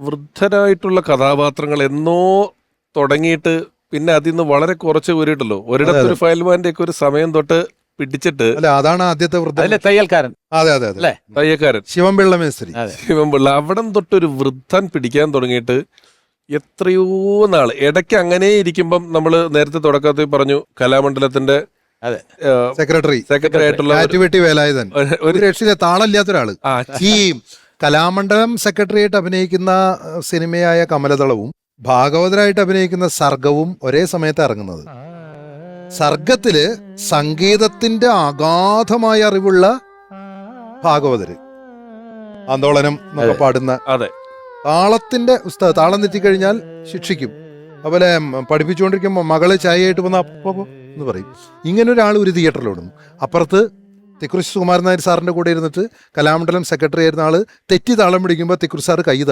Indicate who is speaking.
Speaker 1: വൃദ്ധരായിട്ടുള്ള കഥാപാത്രങ്ങൾ എന്നോ തുടങ്ങിയിട്ട് പിന്നെ അതിൽ നിന്ന് വളരെ കുറച്ച് ഊരിട്ടല്ലോ ഒരിടത്തൊരു ഫയൽമാന്റെ ഒക്കെ ഒരു സമയം തൊട്ട് പിടിച്ചിട്ട്
Speaker 2: അല്ല അതാണ് ആദ്യത്തെ വൃദ്ധ
Speaker 3: തയ്യൽക്കാരൻ.
Speaker 2: അതെ അതെ അതെ.
Speaker 3: അല്ലേ?
Speaker 1: തയ്യക്കാരൻ
Speaker 2: ശിവൻപിള്ള മേസ്ത്രി.
Speaker 1: ശിവൻപിള്ള അവിടം തൊട്ടൊരു വൃദ്ധൻ പിടിക്കാൻ തുടങ്ങിയിട്ട് എത്രയോ നാൾ ഇടയ്ക്ക് അങ്ങനെ ഇരിക്കുമ്പം നമ്മൾ നേരത്തെ തുടക്കത്തിൽ പറഞ്ഞു കലാമണ്ഡലത്തിന്റെ
Speaker 3: അതെ.
Speaker 2: സെക്രട്ടറി.
Speaker 1: സെക്രട്ടറി ആയിട്ടുള്ള ഒരു-
Speaker 2: വേലായുധൻ.
Speaker 1: ഒരു-
Speaker 2: ഒരു രക്ഷയില്ല താളമില്ലാത്ത ഒരാൾ
Speaker 1: ആ,
Speaker 2: ഈ കലാമണ്ഡലം സെക്രട്ടറിയായിട്ട് അഭിനയിക്കുന്ന സിനിമയായ കമലതളവും ഭാഗവതരായിട്ട് അഭിനയിക്കുന്ന സർഗവും ഒരേ സമയത്ത് ഇറങ്ങുന്നത്. സർഗത്തിൽ സംഗീതത്തിന്റെ അഗാധമായ അറിവുള്ള ഭാഗവതര്. ആന്തോളനം എന്നൊക്കെ പാടുന്ന
Speaker 1: അതെ.
Speaker 2: താളത്തിന്റെ ഉസ്താദ് താളം തെറ്റിക്കഴിഞ്ഞാൽ ശിക്ഷിക്കും. അതുപോലെ പഠിപ്പിച്ചുകൊണ്ടിരിക്കുമ്പോൾ മകൾ ചായയായിട്ട് വന്ന അപ്പോ എന്ന് പറയും. ഇങ്ങനെ ഒരാൾ ഒരു തിയേറ്ററിലോടും അപ്പുറത്ത് തിക്കുറിശ് സുകുമാരൻ നായർ സാറിന്റെ കൂടെ ഇരുന്നിട്ട് കലാമണ്ഡലം സെക്രട്ടറി ആയിരുന്ന ആൾ തെറ്റി താളം പിടിക്കുമ്പോൾ തിക്കുറി സാർ കൈ